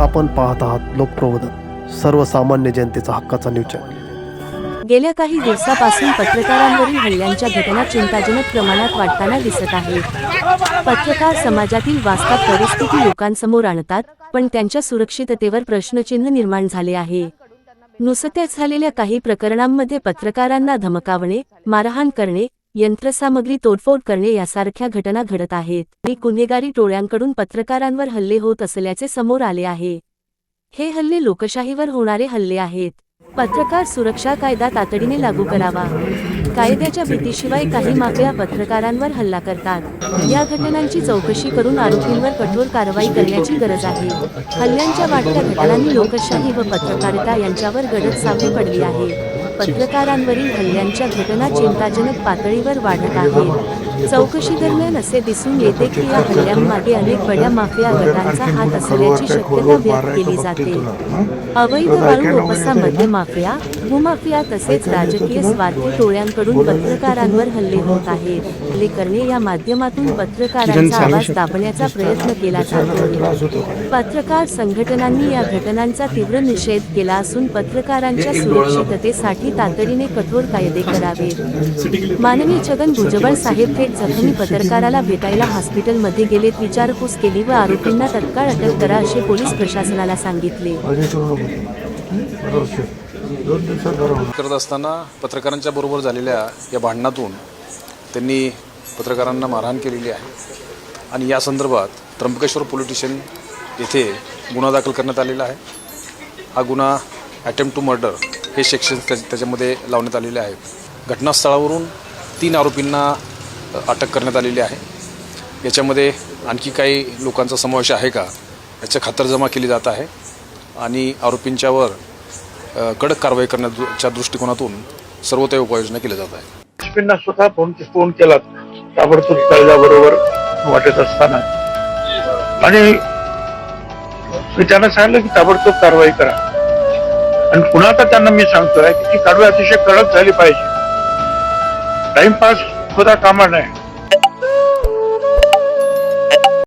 आपण पाहत आहात लोकप्रबोधन सर्वसामान्य जनतेचा हक्काचा न्यूज चॅनल गेल्या काही दिवसापासून पत्रकारांवरील हल्ल्यांच्या घटना चिंताजनक प्रमाणात वाढताना दिसत आहे. पत्रकार समाजातील वास्तव परिस्थिती लोकांसमोर आणतात पण त्यांच्या सुरक्षिततेवर प्रश्नचिन्ह निर्माण झाले आहे. नुसत्याच झालेल्या काही प्रकरणांमध्ये पत्रकारांना धमकावणे मारहाण करणे यंत्रसामग्री तोडफोड करणे यासारख्या घटना घडत आहेत. आणि गुन्हेगारी टोळ्यांकडून पत्रकारांवर हल्ले होत असल्याचे समोर आले आहे. हे हल्ले लोकशाहीवर होणारे हल्ले आहेत. पत्रकार सुरक्षा कायदा तातडीने लागू करावा. कायद्याच्या भीतीशिवाय काही माफिया पत्रकारांवर हल्ला करतात. या घटनांची चौकशी करून आरोपींवर कठोर कारवाई करण्याची गरज आहे. हल्ल्यांच्या वाढत्या घटनांनी लोकशाही व पत्रकारिता यांच्यावर गडद सावली पडली आहे. पत्रकारांवरील हल्ल्यांच्या घटना चिंताजनक पातळीवर वाढत आहेत. चौकशी दरम्यान असे दिसून येते की या हल्ल्यांमागे अनेक बड्या माफिया गटांचा हात असल्याची शक्यता व्यक्त केली जाते. अवैध वाळू उपसा मद्य माफिया भूमाफिया तसेच राजकीय स्वार्थी टोळ्यांकडून पत्रकारांवर हल्ले होत आहेत. हल्ले करणे या माध्यमातून पत्रकारांचा आवाज दाबण्याचा प्रयत्न केला जातो पत्रकार संघटनांनी या घटनांचा तीव्र निषेध केला असून पत्रकारांच्या सुरक्षिततेसाठी तातडीने कठोर कायदे करावेत माननीय छगन भुजबळ साहेब थेट जखमी पत्रकाराला भेटायला हॉस्पिटलमध्ये गेलेत विचारपूस केली व आरोपींना तत्काळ अटक करा असे पोलीस प्रशासनाला सांगितले. करत असताना पत्रकारांच्या बरोबर झालेल्या या भांडणातून त्यांनी पत्रकारांना मारहाण केलेली आहे. आणि या संदर्भात त्र्यंबकेश्वर पोलीस स्टेशन येथे गुन्हा दाखल करण्यात आलेला आहे. हा गुन्हा अटेम्प्ट टू मर्डर हे सेक्शन त्याच्यामध्ये लावण्यात आलेले आहेत घटनास्थळावरून तीन आरोपींना अटक करण्यात आलेली आहे. याच्यामध्ये आणखी काही लोकांचा समावेश आहे का? याच्या खातरजमा केली जात आहे. आणि आरोपींच्यावर कडक कारवाई करण्याच्या दृष्टिकोनातून सर्व त्या उपाययोजना केल्या जात आहेत. स्वतः फोन फोन केला ताबडतोब कायद्याबरोबर वाटत असताना. आणि मी त्यांना सांगितलं की ताबडतोब कारवाई करा. आणि पुन्हा तर त्यांना मी सांगतोय की ती कारवाई अतिशय कडक झाली पाहिजे. टाइमपास होता कामा नये.